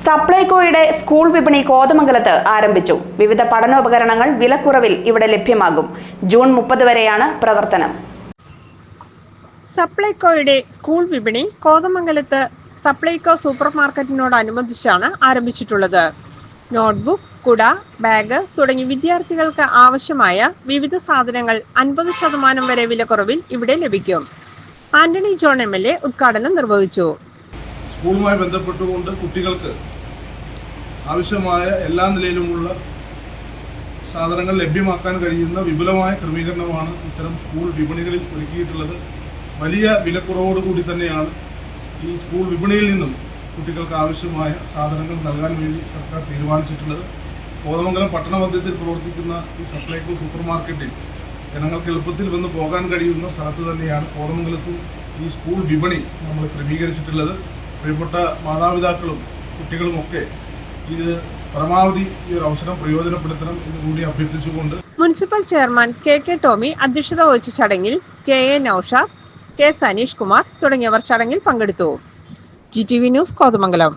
സപ്ലൈകോയുടെ school വിപണി കോതമംഗലത്ത് ആരംഭിച്ചു. വിവിധ പഠനോപകരണങ്ങൾ വിലക്കുറവിൽ ഇവിടെ ലഭ്യമാകും. ജൂൺ മുപ്പത് വരെയാണ് പ്രവർത്തനം. സപ്ലൈകോയുടെ സ്കൂൾ വിപണി കോതമംഗലത്ത് സപ്ലൈകോ സൂപ്പർ മാർക്കറ്റിനോടനുബന്ധിച്ചാണ് ആരംഭിച്ചിട്ടുള്ളത്. നോട്ട്ബുക്ക് കുട ബാഗ് തുടങ്ങി വിദ്യാർത്ഥികൾക്ക് ആവശ്യമായ വിവിധ സാധനങ്ങൾ അൻപത് ശതമാനം വരെ വിലക്കുറവിൽ ഇവിടെ ലഭിക്കും. Antony John M L A ഉദ്ഘാടനം നിർവഹിച്ചു. സ്കൂളുമായി ബന്ധപ്പെട്ടുകൊണ്ട് കുട്ടികൾക്ക് ആവശ്യമായ എല്ലാ നിലയിലുമുള്ള സാധനങ്ങൾ ലഭ്യമാക്കാൻ കഴിയുന്ന വിപുലമായ ക്രമീകരണമാണ് ഇത്തരം സ്കൂൾ വിപണികളിൽ ഒരുക്കിയിട്ടുള്ളത്. വലിയ വിലക്കുറവോടുകൂടി തന്നെയാണ് ഈ സ്കൂൾ വിപണിയിൽ നിന്നും കുട്ടികൾക്ക് ആവശ്യമായ സാധനങ്ങൾ നൽകാൻ വേണ്ടി സർക്കാർ തീരുമാനിച്ചിട്ടുള്ളത്. കോതമംഗലം പട്ടണമധ്യത്തിൽ പ്രവർത്തിക്കുന്ന ഈ സപ്ലൈകോ സൂപ്പർ മാർക്കറ്റിൽ ജനങ്ങൾക്ക് എളുപ്പത്തിൽ വന്ന് പോകാൻ കഴിയുന്ന സ്ഥലത്ത് തന്നെയാണ് കോതമംഗലത്തും ഈ സ്കൂൾ വിപണി നമ്മൾ ക്രമീകരിച്ചിട്ടുള്ളത്. പ്രിയപ്പെട്ട മാതാപിതാക്കളും കുട്ടികളുമൊക്കെ ഇത് പരമാവധി ഈ ഒരു അവസരം പ്രയോജനപ്പെടുത്തണം എന്ന് കൂടി അഭ്യർത്ഥിച്ചുകൊണ്ട് municipal chairman K K Tomy അധ്യക്ഷത വഹിച്ച ചടങ്ങിൽ K A Naushad K Saneesh Kumar തുടങ്ങിയവർ ചടങ്ങിൽ പങ്കെടുത്തു. G T V news Kothamangalam.